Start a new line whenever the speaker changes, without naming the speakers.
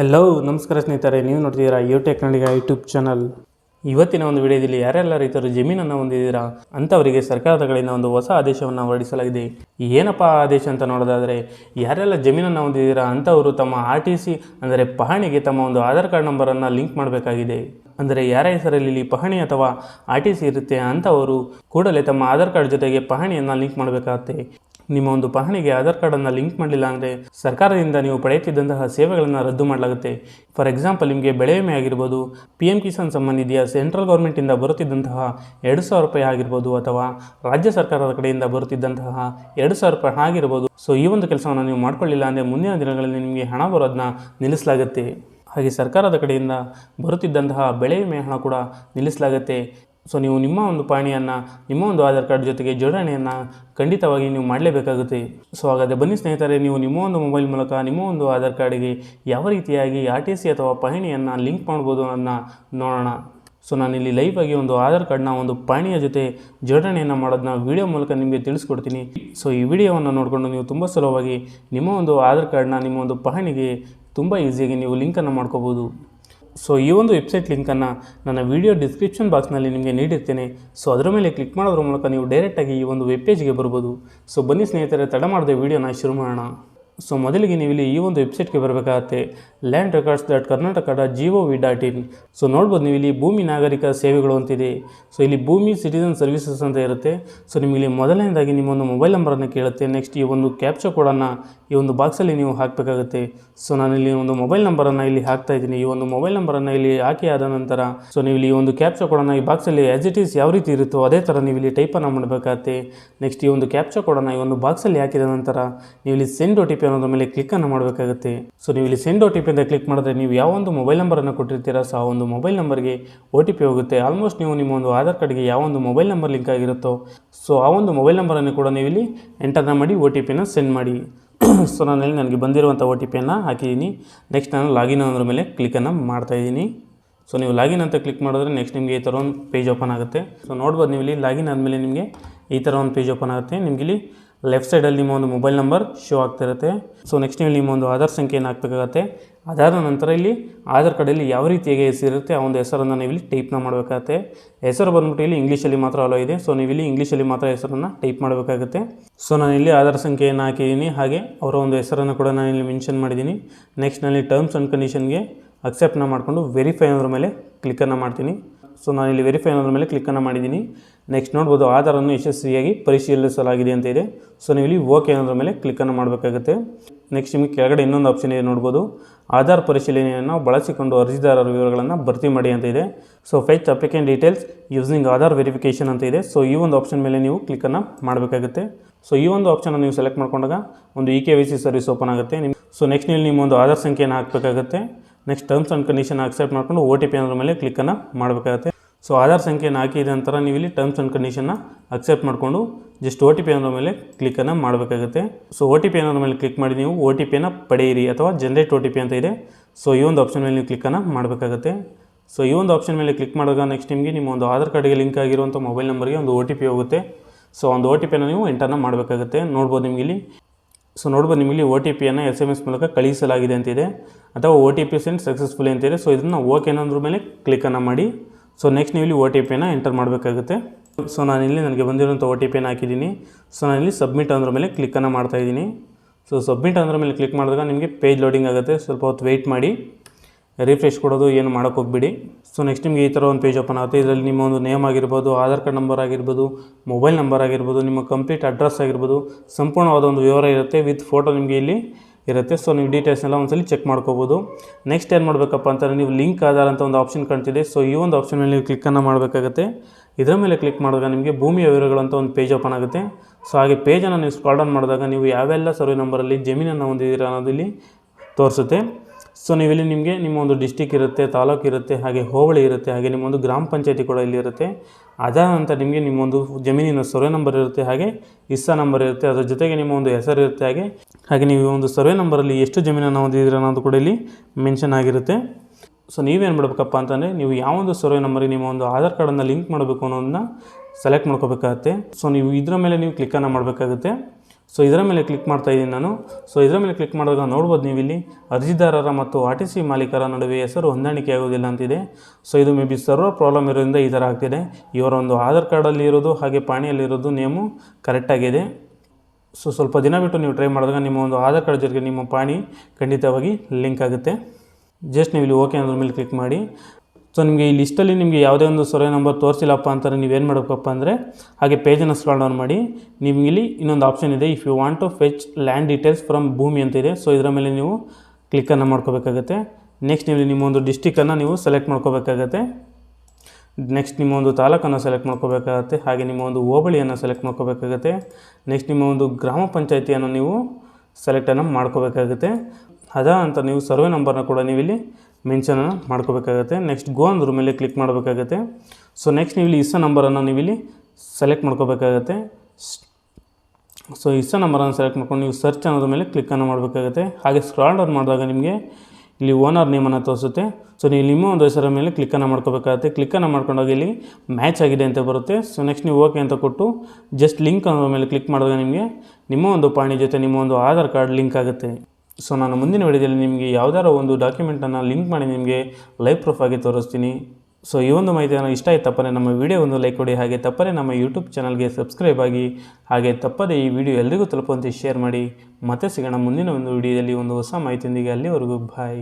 Hello ನಮಸ್ಕಾರ ಸ್ನೇಹಿತರೆ, ನೀವು ನೋಡ್ತಿದ್ದೀರಾ ಯು ಕನ್ನಡಿಗ ಯೂಟ್ಯೂಬ್ ಚಾನಲ್ ಇವತ್ತಿನ ಒಂದು ವಿಡಿಯೋದಲ್ಲಿ ಯಾರೆಲ್ಲ ರೈತರು ಜಮೀನನ್ನು ಹೊಂದಿದ್ದೀರಾ ಅಂಥವರಿಗೆ ಸರ್ಕಾರದ ಕಡೆಯಿಂದ ಒಂದು ಹೊಸ ಆದೇಶವನ್ನು ಹೊರಡಿಸಲಾಗಿದೆ. ಏನಪ್ಪ ಆದೇಶ ಅಂತ ನೋಡೋದಾದರೆ, ಯಾರೆಲ್ಲ ಜಮೀನನ್ನು ಹೊಂದಿದ್ದೀರಾ ಅಂಥವರು ತಮ್ಮ ಆರ್ ಟಿ ಸಿ ಅಂದರೆ ಪಹಣಿಗೆ ತಮ್ಮ ಒಂದು ಆಧಾರ್ ಕಾರ್ಡ್ ನಂಬರನ್ನು ಲಿಂಕ್ ಮಾಡಬೇಕಾಗಿದೆ. ಅಂದರೆ ಯಾರ ಹೆಸರಲ್ಲಿ ಇಲ್ಲಿ ಪಹಣಿ ಅಥವಾ ಆರ್ ಟಿ ಸಿ ಇರುತ್ತೆ ಅಂಥವರು ಕೂಡಲೇ ತಮ್ಮ ಆಧಾರ್ ಕಾರ್ಡ್ ಜೊತೆಗೆ ಪಹಣಿಯನ್ನು ಲಿಂಕ್ ಮಾಡಬೇಕಾಗುತ್ತೆ. ನಿಮ್ಮ ಒಂದು ಪಹಣಿಗೆ ಆಧಾರ್ ಕಾರ್ಡನ್ನು ಲಿಂಕ್ ಮಾಡಲಿಲ್ಲ ಅಂದರೆ ಸರ್ಕಾರದಿಂದ ನೀವು ಪಡೆಯುತ್ತಿದ್ದಂತಹ ಸೇವೆಗಳನ್ನು ರದ್ದು ಮಾಡಲಾಗುತ್ತೆ. ಫಾರ್ ಎಕ್ಸಾಂಪಲ್ ನಿಮಗೆ ಬೆಳೆ ವಿಮೆ ಆಗಿರ್ಬೋದು ಪಿ ಎಂ ಕಿಸಾನ್ ಸಂಬಂಧಿಸಿದ ಸೆಂಟ್ರಲ್ ಗೌರ್ಮೆಂಟಿಂದ ಬರುತ್ತಿದ್ದಂತಹ ಎರಡು ಸಾವಿರ ರೂಪಾಯಿ ಆಗಿರ್ಬೋದು ಅಥವಾ ರಾಜ್ಯ ಸರ್ಕಾರದ ಕಡೆಯಿಂದ ಬರುತ್ತಿದ್ದಂತಹ ಎರಡು ಸಾವಿರ ರೂಪಾಯಿ ಆಗಿರ್ಬೋದು. ಸೊ ಈ ಒಂದು ಕೆಲಸವನ್ನು ನೀವು ಮಾಡಿಕೊಳ್ಳಿಲ್ಲ ಅಂದರೆ ಮುಂದಿನ ದಿನಗಳಲ್ಲಿ ನಿಮಗೆ ಹಣ ಬರೋದನ್ನ ನಿಲ್ಲಿಸಲಾಗುತ್ತೆ. ಹಾಗೆ ಸರ್ಕಾರದ ಕಡೆಯಿಂದ ಬರುತ್ತಿದ್ದಂತಹ ಬೆಳೆ ವಿಮೆ ಹಣ ಕೂಡ ನಿಲ್ಲಿಸಲಾಗುತ್ತೆ. ಸೊ ನೀವು ನಿಮ್ಮ ಒಂದು ಪಾಣಿಯನ್ನು, ನಿಮ್ಮ ಒಂದು ಆಧಾರ್ ಕಾರ್ಡ್ ಜೊತೆಗೆ ಜೋಡಣೆಯನ್ನು ಖಂಡಿತವಾಗಿ ನೀವು ಮಾಡಲೇಬೇಕಾಗುತ್ತೆ. ಸೊ ಹಾಗಾದರೆ ಬನ್ನಿ ಸ್ನೇಹಿತರೆ, ನೀವು ನಿಮ್ಮ ಒಂದು ಮೊಬೈಲ್ ಮೂಲಕ, ನಿಮ್ಮ ಒಂದು ಆಧಾರ್ ಕಾರ್ಡಿಗೆ ಯಾವ ರೀತಿಯಾಗಿ ಆರ್ ಟಿ ಸಿ ಅಥವಾ ಪಹಣಿಯನ್ನು ಲಿಂಕ್ ಮಾಡ್ಬೋದು ಅನ್ನೋದನ್ನ ನೋಡೋಣ. ಸೊ ಇಲ್ಲಿ ಲೈವ್ ಆಗಿ ಒಂದು ಆಧಾರ್ ಕಾರ್ಡ್ನ ಒಂದು ಪಾಣಿಯ ಜೊತೆ ಜೋಡಣೆಯನ್ನು ಮಾಡೋದನ್ನ ವಿಡಿಯೋ ಮೂಲಕ ನಿಮಗೆ ತಿಳಿಸ್ಕೊಡ್ತೀನಿ. ಸೊ ಈ ವಿಡಿಯೋವನ್ನು ನೋಡಿಕೊಂಡು ನೀವು ತುಂಬ ಸುಲಭವಾಗಿ ನಿಮ್ಮ ಒಂದು ಆಧಾರ್ ಕಾರ್ಡ್ನ, ನಿಮ್ಮ ಒಂದು ಪಹಣಿಗೆ ತುಂಬ ಈಸಿಯಾಗಿ ನೀವು ಲಿಂಕನ್ನು ಮಾಡ್ಕೋಬೋದು. ಸೊ ಈ ಒಂದು ವೆಬ್ಸೈಟ್ ಲಿಂಕನ್ನು ನನ್ನ ವಿಡಿಯೋ ಡಿಸ್ಕ್ರಿಪ್ಷನ್ ಬಾಕ್ಸ್ನಲ್ಲಿ ನಿಮಗೆ ನೀಡಿರ್ತೇನೆ. ಸೊ ಅದರ ಮೇಲೆ ಕ್ಲಿಕ್ ಮಾಡೋದ್ರ ಮೂಲಕ ನೀವು ಡೈರೆಕ್ಟಾಗಿ ಈ ಒಂದು ವೆಬ್ ಪೇಜ್ಗೆ ಬರ್ಬೋದು. ಸೊ ಬನ್ನಿ ಸ್ನೇಹಿತರೆ, ತಡ ಮಾಡಿದೆ ವೀಡಿಯೋನ ಶುರು ಮಾಡೋಣ. ಸೊ ಮೊದಲಿಗೆ ನೀವು ಇಲ್ಲಿ ಈ ಒಂದು ವೆಬ್ಸೈಟ್ಗೆ ಬರಬೇಕಾಗತ್ತೆ. Land records dot Karnataka dot G O V dot in so ನೋಡ್ಬೋದು ನೀವು ಇಲ್ಲಿ ಭೂಮಿ ನಾಗರಿಕ ಸೇವೆಗಳು ಅಂತಿದೆ. ಸೊ ಇಲ್ಲಿ ಭೂಮಿ ಸಿಟಿಸನ್ ಸರ್ವಿಸಸ್ ಅಂತ ಇರುತ್ತೆ. ಸೊ ನಿಮಗೆ ಇಲ್ಲಿ ಮೊದಲನೇದಾಗಿ ನಿಮ್ಮ ಒಂದು ಮೊಬೈಲ್ ನಂಬರನ್ನು ಕೇಳುತ್ತೆ. ನೆಕ್ಸ್ಟ್ ಈ ಒಂದು ಕ್ಯಾಪ್ಚರ್ ಕೋಡನ್ನು ಈ ಒಂದು ಬಾಕ್ಸಲ್ಲಿ ನೀವು ಹಾಕಬೇಕಾಗುತ್ತೆ. ಸೊ ನಾನು ಇಲ್ಲಿ ಒಂದು ಮೊಬೈಲ್ ನಂಬರನ್ನು ಇಲ್ಲಿ ಹಾಕ್ತಾ ಇದ್ದೀನಿ. ಈ ಒಂದು ಮೊಬೈಲ್ ನಂಬರನ್ನು ಇಲ್ಲಿ ಹಾಕಿ ಆದ ನಂತರ ಸೊ ನೀವು ಇಲ್ಲಿ ಒಂದು ಕ್ಯಾಪ್ಚರ್ ಕೋಡನ್ನು ಈ ಬಾಕ್ಸಲ್ಲಿ ಆ್ಯಸ್ ಇಟ್ ಈಸ್ ಯಾವ ರೀತಿ ಇರುತ್ತೋ ಅದೇ ಥರ ನೀವು ಇಲ್ಲಿ ಟೈಪನ್ನು ಮಾಡಬೇಕಾಗತ್ತೆ. ನೆಕ್ಸ್ಟ್ ಈ ಒಂದು ಕ್ಯಾಪ್ಚರ್ ಕೋಡನ್ನು ಈ ಒಂದು ಬಾಕ್ಸಲ್ಲಿ ಹಾಕಿದ ನಂತರ, ನೀವು ಇಲ್ಲಿ ಸೆಂಡ್ ಒ ಟಿ ಅನ್ನೋದ್ರ ಮೇಲೆ ಕ್ಲಿಕ್ಕನ್ನು ಮಾಡಬೇಕಾಗುತ್ತೆ. ಸೊ ನೀವು ಇಲ್ಲಿ ಸೆಂಡ್ ಒ ಟಿ ಪಿ ಅಂತ ಕ್ಲಿಕ್ ಮಾಡಿದ್ರೆ ನೀವು ಯಾವ ಒಂದು ಮೊಬೈಲ್ ನಂಬರನ್ನು ಕೊಟ್ಟಿರ್ತೀರಾ, ಸೊ ಆ ಒಂದು ಮೊಬೈಲ್ ನಂಬರ್ಗೆ ಒ ಟಿ ಪಿ ಹೋಗುತ್ತೆ. ಆಲ್ಮೋಸ್ಟ್ ನೀವು ನಿಮ್ಮ ಒಂದು ಆಧಾರ್ ಕಾರ್ಡ್ಗೆ ಯಾವ ಒಂದು ಮೊಬೈಲ್ ನಂಬರ್ ಲಿಂಕ್ ಆಗಿರುತ್ತೋ, ಸೊ ಆ ಒಂದು ಮೊಬೈಲ್ ನಂಬರನ್ನು ಕೂಡ ನೀವು ಇಲ್ಲಿ ಎಂಟರ್ನ ಮಾಡಿ ಒ ಟಿ ಪಿನ ಸೆಂಡ್ ಮಾಡಿ. ಸೊ ನಾನಲ್ಲಿ ನನಗೆ ಬಂದಿರುವಂಥ ಒ ಟಿ ಪಿಯನ್ನು ಹಾಕಿದ್ದೀನಿ. ನೆಕ್ಸ್ಟ್ ನಾನು ಲಾಗಿನ್ ಅನ್ನೋದ್ರ ಮೇಲೆ ಕ್ಲಿಕ್ಕನ್ನು ಮಾಡ್ತಾಯಿದ್ದೀನಿ ಸೊ ನೀವು ಲಾಗಿನ್ ಅಂತ ಕ್ಲಿಕ್ ಮಾಡಿದ್ರೆ ನೆಕ್ಸ್ಟ್ ನಿಮಗೆ ಈ ಥರ ಒಂದು ಪೇಜ್ ಓಪನ್ ಆಗುತ್ತೆ. ಸೊ ನೋಡ್ಬೋದು ನೀವು ಇಲ್ಲಿ ಲಾಗಿನ್ ಆದಮೇಲೆ ನಿಮಗೆ ಈ ಥರ ಒಂದು ಪೇಜ್ ಓಪನ್ ಆಗುತ್ತೆ. ನಿಮಗೆ ಇಲ್ಲಿ ಲೆಫ್ಟ್ ಸೈಡಲ್ಲಿ ನಿಮ್ಮ ಒಂದು ಮೊಬೈಲ್ ನಂಬರ್ ಶೋ ಆಗ್ತಿರುತ್ತೆ. ಸೊ ನೆಕ್ಸ್ಟ್ ನೀವು ನಿಮ್ಮ ಒಂದು ಆಧಾರ್ ಸಂಖ್ಯೆಯನ್ನು ಹಾಕಬೇಕಾಗತ್ತೆ. ಅದಾದ ನಂತರ ಇಲ್ಲಿ ಆಧಾರ್ ಕಾರ್ಡಲ್ಲಿ ಯಾವ ರೀತಿಯಾಗಿ ಹೆಸರಿರುತ್ತೆ ಆ ಒಂದು ಹೆಸರನ್ನು ಇಲ್ಲಿ ಟೈಪ್ನ ಮಾಡಬೇಕಾಗತ್ತೆ. ಹೆಸರು ಬಂದ್ಬಿಟ್ಟು ಇಲ್ಲಿ ಇಂಗ್ಲೀಷಲ್ಲಿ ಮಾತ್ರ ಅಲೋ ಇದೆ. ಸೊ ನೀವು ಇಲ್ಲಿ ಇಂಗ್ಲೀಷಲ್ಲಿ ಮಾತ್ರ ಹೆಸರನ್ನು ಟೈಪ್ ಮಾಡಬೇಕಾಗುತ್ತೆ. ಸೊ ನಾನು ಇಲ್ಲಿ ಆಧಾರ್ ಸಂಖ್ಯೆಯನ್ನು ಹಾಕಿದ್ದೀನಿ. ಹಾಗೆ ಅವರ ಒಂದು ಹೆಸರನ್ನು ಕೂಡ ನಾನು ಇಲ್ಲಿ ಮೆನ್ಷನ್ ಮಾಡಿದ್ದೀನಿ. ನೆಕ್ಸ್ಟ್ ನಾನು ಟರ್ಮ್ಸ್ ಆ್ಯಂಡ್ ಕಂಡೀಷನ್ಗೆ ಅಕ್ಸೆಪ್ಟ್ನ ಮಾಡಿಕೊಂಡು ವೆರಿಫೈ ಅನ್ನೋದ್ರ ಮೇಲೆ ಕ್ಲಿಕ್ಕನ್ನು ಮಾಡ್ತೀನಿ. ಸೊ ನಾನು ಇಲ್ಲಿ ವೆರಿಫೈ ಅನ್ನೋದ್ರ ಮೇಲೆ ಕ್ಲಿಕ್ಕನ್ನು ಮಾಡಿದ್ದೀನಿ. ನೆಕ್ಸ್ಟ್ ನೋಡ್ಬೋದು ಆಧಾರನ್ನು ಯಶಸ್ವಿಯಾಗಿ ಪರಿಶೀಲಿಸಲಾಗಿದೆ ಅಂತ ಇದೆ. ಸೊ ನೀವು ಇಲ್ಲಿ ಓಕೆ ಅನ್ನೋದ್ರ ಮೇಲೆ ಕ್ಲಿಕ್ಕನ್ನು ಮಾಡಬೇಕಾಗುತ್ತೆ. ನೆಕ್ಸ್ಟ್ ನಿಮಗೆ ಕೆಳಗಡೆ ಇನ್ನೊಂದು ಆಪ್ಷನ್ ಇದೆ ನೋಡ್ಬೋದು. ಆಧಾರ್ ಪರಿಶೀಲನೆಯನ್ನು ಬಳಸಿಕೊಂಡು ಅರ್ಜಿದಾರರ ವಿವರಗಳನ್ನು ಭರ್ತಿ ಮಾಡಿ ಅಂತ ಇದೆ. So fetch applicant details using Aadhaar verification ಅಂತ ಇದೆ. ಸೊ ಈ ಒಂದು ಆಪ್ಷನ್ ಮೇಲೆ ನೀವು ಕ್ಲಿಕ್ಕನ್ನು ಮಾಡಬೇಕಾಗುತ್ತೆ. ಸೊ ಈ ಒಂದು ಆಪ್ಷನನ್ನು ನೀವು ಸೆಲೆಕ್ಟ್ ಮಾಡ್ಕೊಂಡಾಗ ಒಂದು E K V C service open ಆಗುತ್ತೆ. ನಿಮ್ಮ ಸೊ ನೆಕ್ಸ್ಟ್ ನೀವು ನಿಮ್ಮ ಒಂದು ಆಧಾರ್ ಸಂಖ್ಯೆಯನ್ನು ಹಾಕಬೇಕಾಗುತ್ತೆ. Next terms and condition accept ಮಾಡ್ಕೊಂಡು ಒ ಟಿ ಪಿ ಅನ್ನೋದ್ರ ಮೇಲೆ ಕ್ಲಿಕ್ಕನ್ನು ಮಾಡಬೇಕಾಗುತ್ತೆ. ಸೊ ಆಧಾರ್ ಸಂಖ್ಯೆಯನ್ನು ಹಾಕಿದ ನಂತರ ನೀವು ಇಲ್ಲಿ ಟರ್ಮ್ಸ್ ಆ್ಯಂಡ್ ಕಂಡೀಷನ್ನ ಅಕ್ಸೆಪ್ಟ್ ಮಾಡಿಕೊಂಡು ಜಸ್ಟ್ ಓ ಟಿ ಪಿ ಅನ್ನೋದ್ರ ಮೇಲೆ ಕ್ಲಿಕ್ಕನ್ನು ಮಾಡಬೇಕಾಗುತ್ತೆ. ಸೊ ಒ ಟಿ ಪಿ ಅನ್ನೋದ್ರ ಮೇಲೆ ಕ್ಲಿಕ್ ಮಾಡಿ ನೀವು ಒ ಟಿ ಪಿಯನ್ನು ಪಡೆಯಿರಿ ಅಥವಾ ಜನರೇಟ್ ಒ ಟಿ ಪಿ ಅಂತ ಇದೆ. ಸೊ ಈ ಒಂದು ಆಪ್ಷನ್ ಮೇಲೆ ನೀವು ಕ್ಲಿಕ್ಕನ್ನು ಮಾಡಬೇಕಾಗುತ್ತೆ. ಸೊ ಈ ಒಂದು ಆಪ್ಷನ್ ಮೇಲೆ ಕ್ಲಿಕ್ ಮಾಡಿದಾಗ ನೆಕ್ಸ್ಟ್ ನಿಮಗೆ ನಿಮ್ಮ ಒಂದು ಆಧಾರ್ ಕಾರ್ಡ್ಗೆ ಲಿಂಕ್ ಆಗಿರುವಂಥ ಮೊಬೈಲ್ ನಂಬರ್ಗೆ ಒಂದು ಒ ಟಿ ಪಿ ಹೋಗುತ್ತೆ. ಸೊ ಒಂದು ಒ ಟಿ ಪಿಯನ್ನು ನೀವು ಎಂಟರ್ನ ಮಾಡಬೇಕಾಗುತ್ತೆ. ನೋಡ್ಬೋದು ನಿಮಗೆ ಇಲ್ಲಿ. ಸೊ ನೋಡ್ಬೋದು ನಿಮಗೆ ಒ ಟಿ ಪಿಯನ್ನು ಎಸ್ ಎಂ ಎಸ್ ಮೂಲಕ ಕಳಿಸಲಾಗಿದೆ ಅಂತಿದೆ. ಅಥವಾ O T P send successful ಅಂತಿದೆ. ಸೊ ಇದನ್ನು ಓಕೆ ಅನ್ನೋದ್ರ ಮೇಲೆ ಕ್ಲಿಕ್ಕನ್ನು ಮಾಡಿ. ಸೊ ನೆಕ್ಸ್ಟ್ ನೀವು ಇಲ್ಲಿ ಒ ಟಿ ಪಿಯನ್ನು ಎಂಟರ್ ಮಾಡಬೇಕಾಗುತ್ತೆ. ಸೊ ನಾನಿಲ್ಲಿ ನನಗೆ ಬಂದಿರುವಂಥ ಒ ಟಿ ಪಿಯನ್ನು ಹಾಕಿದ್ದೀನಿ. ಸೊ ನಾನಿಲ್ಲಿ ಸಬ್ಮಿಟ್ ಅಂದ್ರ ಮೇಲೆ ಕ್ಲಿಕ್ಕನ್ನು ಮಾಡ್ತಾಯಿದ್ದೀನಿ ಸೊ ಸಬ್ಮಿಟ್ ಅಂದ್ರ ಮೇಲೆ ಕ್ಲಿಕ್ ಮಾಡಿದಾಗ ನಿಮಗೆ ಪೇಜ್ ಲೋಡಿಂಗ್ ಆಗುತ್ತೆ. ಸ್ವಲ್ಪ ಹೊತ್ತು ವೆಯ್ಟ್ ಮಾಡಿ. ರಿಫ್ರೆಶ್ ಕೊಡೋದು, ಏನು ಮಾಡೋಕ್ಕೆ ಹೋಗ್ಬಿಡಿ. ಸೊ ನೆಕ್ಸ್ಟ್ ನಿಮಗೆ ಈ ಥರ ಒಂದು ಪೇಜ್ ಓಪನ್ ಆಗುತ್ತೆ. ಇದರಲ್ಲಿ ನಿಮ್ಮ ಒಂದು ನೇಮ್ ಆಗಿರ್ಬೋದು, ಆಧಾರ್ ಕಾರ್ಡ್ ನಂಬರ್ ಆಗಿರ್ಬೋದು ಮೊಬೈಲ್ ನಂಬರ್ ಆಗಿರ್ಬೋದು, ನಿಮ್ಮ ಕಂಪ್ಲೀಟ್ ಅಡ್ರೆಸ್ ಆಗಿರ್ಬೋದು, ಸಂಪೂರ್ಣವಾದ ಒಂದು ವಿವರ ಇರುತ್ತೆ. ವಿತ್ ಫೋಟೋ ನಿಮಗೆ ಇಲ್ಲಿ ಇರುತ್ತೆ. ಸೊ ನೀವು ಡೀಟೇಲ್ಸ್ನೆಲ್ಲ ಒಂದ್ಸಲಿ ಚೆಕ್ ಮಾಡ್ಕೋಬೋದು. ನೆಕ್ಸ್ಟ್ ಏನು ಮಾಡಬೇಕಪ್ಪ ಅಂತಂದರೆ, ನೀವು ಲಿಂಕ್ ಆಧಾರ್ ಅಂತ ಒಂದು ಆಪ್ಷನ್ ಕಾಣ್ತಿದೆ. ಸೊ ಈ ಒಂದು ಆಪ್ಷನ್ ನೀವು ಕ್ಲಿಕ್ಕನ್ನು ಮಾಡಬೇಕಾಗುತ್ತೆ. ಇದರ ಮೇಲೆ ಕ್ಲಿಕ್ ಮಾಡಿದಾಗ ನಿಮಗೆ ಭೂಮಿಯ ವಿವರಗಳಂತ ಒಂದು ಪೇಜ್ ಓಪನ್ ಆಗುತ್ತೆ. ಸೊ ಹಾಗೆ ಪೇಜನ್ನು ನೀವು ಸ್ಕ್ರಾಲ್ ಡೌನ್ ಮಾಡಿದಾಗ ನೀವು ಯಾವೆಲ್ಲ ಸರ್ವೆ ನಂಬರಲ್ಲಿ ಜಮೀನನ್ನು ಹೊಂದಿದ್ದೀರಾ ಅನ್ನೋದಿಲ್ಲಿ ತೋರಿಸುತ್ತೆ. ಸೊ ನೀವಿಲ್ಲಿ ನಿಮಗೆ ನಿಮ್ಮ ಒಂದು ಡಿಸ್ಟಿಕ್ ಇರುತ್ತೆ, ತಾಲೂಕು ಇರುತ್ತೆ, ಹಾಗೆ ಹೋಬಳಿ ಇರುತ್ತೆ, ಹಾಗೆ ನಿಮ್ಮ ಒಂದು ಗ್ರಾಮ ಪಂಚಾಯತಿ ಕೂಡ ಇಲ್ಲಿ ಇರುತ್ತೆ. ಅದಾದ ನಂತರ ನಿಮಗೆ ನಿಮ್ಮೊಂದು ಜಮೀನಿನ ಸರ್ವೆ ನಂಬರ್ ಇರುತ್ತೆ, ಹಾಗೆ ಇಸ್ಸಾ ನಂಬರ್ ಇರುತ್ತೆ, ಅದರ ಜೊತೆಗೆ ನಿಮ್ಮ ಒಂದು ಹೆಸರು ಇರುತ್ತೆ, ಹಾಗೆ ಹಾಗೆ ನೀವು ಒಂದು ಸರ್ವೆ ನಂಬರಲ್ಲಿ ಎಷ್ಟು ಜಮೀನನ್ನು ಹೊಂದಿದ್ದೀರ ಅನ್ನೋದು ಕೂಡ ಇಲ್ಲಿ ಮೆನ್ಷನ್ ಆಗಿರುತ್ತೆ. ಸೊ ನೀವೇನು ಮಾಡಬೇಕಪ್ಪ ಅಂತಂದರೆ ನೀವು ಯಾವೊಂದು ಸರ್ವೆ ನಂಬರಿಗೆ ನಿಮ್ಮ ಒಂದು ಆಧಾರ್ ಕಾರ್ಡನ್ನು ಲಿಂಕ್ ಮಾಡಬೇಕು ಅನ್ನೋದನ್ನ ಸೆಲೆಕ್ಟ್ ಮಾಡ್ಕೋಬೇಕಾಗತ್ತೆ. ಸೊ ನೀವು ಇದರ ಮೇಲೆ ನೀವು ಕ್ಲಿಕ್ಕನ್ನು ಮಾಡಬೇಕಾಗುತ್ತೆ. ಸೊ ಇದರ ಮೇಲೆ ಕ್ಲಿಕ್ ಮಾಡ್ತಾ ಇದ್ದೀನಿ ನಾನು. ಸೊ ಇದರ ಮೇಲೆ ಕ್ಲಿಕ್ ಮಾಡಿದಾಗ ನೋಡ್ಬೋದು ನೀವು ಇಲ್ಲಿ ಅರ್ಜಿದಾರರ ಮತ್ತು ಆರ್ ಟಿ ಸಿ ಮಾಲೀಕರ ನಡುವೆ ಹೆಸರು ಹೊಂದಾಣಿಕೆ ಆಗೋದಿಲ್ಲ ಅಂತಿದೆ. ಸೊ ಇದು ಮೇ ಬಿ ಸರ್ವರ್ ಪ್ರಾಬ್ಲಮ್ ಇರೋದ್ರಿಂದ ಈ ಥರ ಆಗ್ತಿದೆ. ಇವರ ಒಂದು ಆಧಾರ್ ಕಾರ್ಡಲ್ಲಿ ಇರೋದು ಹಾಗೆ ಪಾಣಿಯಲ್ಲಿರೋದು ನೇಮು ಕರೆಕ್ಟಾಗಿದೆ ಸೊ ಸ್ವಲ್ಪ ದಿನ ಬಿಟ್ಟು ನೀವು ಟ್ರೈ ಮಾಡಿದಾಗ ನಿಮ್ಮ ಒಂದು ಆಧಾರ್ ಕಾರ್ಡ್ ಜೊತೆಗೆ ನಿಮ್ಮ ಪಾಣಿ ಖಂಡಿತವಾಗಿ ಲಿಂಕ್ ಆಗುತ್ತೆ. ಜಸ್ಟ್ ನೀವು ಇಲ್ಲಿ ಓಕೆ ಅನ್ನೋದ್ರ ಮೇಲೆ ಕ್ಲಿಕ್ ಮಾಡಿ. ಸೊ ನಿಮಗೆ ಈ ಲಿಸ್ಟಲ್ಲಿ ನಿಮಗೆ ಯಾವುದೇ ಒಂದು ಸರ್ವೆ ನಂಬರ್ ತೋರಿಸಿಲ್ಲಪ್ಪ ಅಂತಾರೆ ನೀವೇನು ಮಾಡಬೇಕಪ್ಪ ಅಂದರೆ ಹಾಗೆ ಪೇಜನ್ನು ಸ್ಕ್ರಾಲ್ ಡೌನ್ ಮಾಡಿ. ನಿಮಗೆ ಇಲ್ಲಿ ಇನ್ನೊಂದು ಆಪ್ಷನ್ ಇದೆ. If you want to fetch land details from Bhoomi ಅಂತ ಇದೆ. ಸೊ ಇದರ ಮೇಲೆ ನೀವು ಕ್ಲಿಕ್ಕನ್ನು ಮಾಡ್ಕೋಬೇಕಾಗತ್ತೆ. ನೆಕ್ಸ್ಟ್ ನೀವು ನಿಮ್ಮ ಒಂದು ಡಿಸ್ಟಿಕನ್ನು ನೀವು ಸೆಲೆಕ್ಟ್ ಮಾಡ್ಕೋಬೇಕಾಗತ್ತೆ. ನೆಕ್ಸ್ಟ್ ನಿಮ್ಮ ಒಂದು ತಾಲೂಕನ್ನು ಸೆಲೆಕ್ಟ್ ಮಾಡ್ಕೋಬೇಕಾಗತ್ತೆ. ಹಾಗೆ ನಿಮ್ಮ ಒಂದು ಹೋಬಳಿಯನ್ನು ಸೆಲೆಕ್ಟ್ ಮಾಡ್ಕೋಬೇಕಾಗತ್ತೆ. ನೆಕ್ಸ್ಟ್ ನಿಮ್ಮ ಒಂದು ಗ್ರಾಮ ಪಂಚಾಯಿತಿಯನ್ನು ನೀವು ಸೆಲೆಕ್ಟನ್ನು ಮಾಡ್ಕೋಬೇಕಾಗುತ್ತೆ. ಅದ ಅಂತ ನೀವು ಸರ್ವೆ ನಂಬರ್ನ ಕೂಡ ನೀವು ಇಲ್ಲಿ ಮೆನ್ಷನನ್ನು ಮಾಡ್ಕೋಬೇಕಾಗತ್ತೆ. ನೆಕ್ಸ್ಟ್ ಗೋ ಅಂದ್ರ ಮೇಲೆ ಕ್ಲಿಕ್ ಮಾಡಬೇಕಾಗತ್ತೆ. ಸೊ ನೆಕ್ಸ್ಟ್ ನೀವು ಇಲ್ಲಿ ಇಸ್ಸ ನಂಬರನ್ನು ನೀವು ಇಲ್ಲಿ ಸೆಲೆಕ್ಟ್ ಮಾಡ್ಕೋಬೇಕಾಗತ್ತೆ. ಸೊ ಇಸ್ಸ ನಂಬರನ್ನು ಸೆಲೆಕ್ಟ್ ಮಾಡ್ಕೊಂಡು ನೀವು ಸರ್ಚ್ ಅನ್ನೋದ್ರ ಮೇಲೆ ಕ್ಲಿಕ್ಕನ್ನು ಮಾಡಬೇಕಾಗುತ್ತೆ. ಹಾಗೆ ಸ್ಕ್ರಾಲ್ ಡೌನ್ ಮಾಡಿದಾಗ ನಿಮಗೆ ಇಲ್ಲಿ ಓನರ್ ನೇಮನ್ನು ತೋರಿಸುತ್ತೆ. ಸೊ ನೀವು ನಿಮ್ಮ ಒಂದು ಹೆಸರ ಮೇಲೆ ಕ್ಲಿಕ್ಕನ್ನು ಮಾಡ್ಕೋಬೇಕಾಗುತ್ತೆ. ಕ್ಲಿಕ್ಕನ್ನು ಮಾಡ್ಕೊಂಡಾಗ ಇಲ್ಲಿ ಮ್ಯಾಚ್ ಆಗಿದೆ ಅಂತ ಬರುತ್ತೆ. ಸೊ ನೆಕ್ಸ್ಟ್ ನೀವು ಓಕೆ ಅಂತ ಕೊಟ್ಟು ಜಸ್ಟ್ ಲಿಂಕ್ ಅನ್ನೋದ್ರ ಮೇಲೆ ಕ್ಲಿಕ್ ಮಾಡಿದಾಗ ನಿಮಗೆ ನಿಮ್ಮ ಒಂದು ಪಾಣಿ ಜೊತೆ ನಿಮ್ಮ ಒಂದು ಆಧಾರ್ ಕಾರ್ಡ್ ಲಿಂಕ್ ಆಗುತ್ತೆ. ಸೊ ನಾನು ಮುಂದಿನ ವಿಡಿಯೋದಲ್ಲಿ ನಿಮಗೆ ಯಾವುದಾರ ಒಂದು ಡಾಕ್ಯುಮೆಂಟನ್ನು ಲಿಂಕ್ ಮಾಡಿ ನಿಮಗೆ ಲೈವ್ ಪ್ರೂಫ್ ಆಗಿ ತೋರಿಸ್ತೀನಿ. ಸೊ ಈ ಒಂದು ಮಾಹಿತಿಯನ್ನು ಇಷ್ಟ ಆಯ್ತು ತಪ್ಪನೆ ನಮ್ಮ ವಿಡಿಯೋ ಒಂದು ಲೈಕ್ ಕೊಡಿ. ಹಾಗೆ ತಪ್ಪನೆ ನಮ್ಮ ಯೂಟ್ಯೂಬ್ ಚಾನಲ್ಗೆ ಸಬ್ಸ್ಕ್ರೈಬ್ ಆಗಿ, ಹಾಗೆ ತಪ್ಪದೆ ಈ ವಿಡಿಯೋ ಎಲ್ರಿಗೂ ತಲುಪುವಂತೆ ಶೇರ್ ಮಾಡಿ. ಮತ್ತೆ ಸಿಗೋಣ ಮುಂದಿನ ಒಂದು ವಿಡಿಯೋದಲ್ಲಿ ಒಂದು ಹೊಸ ಮಾಹಿತಿಯೊಂದಿಗೆ. ಅಲ್ಲಿವರೆಗೂ ಬಾಯ್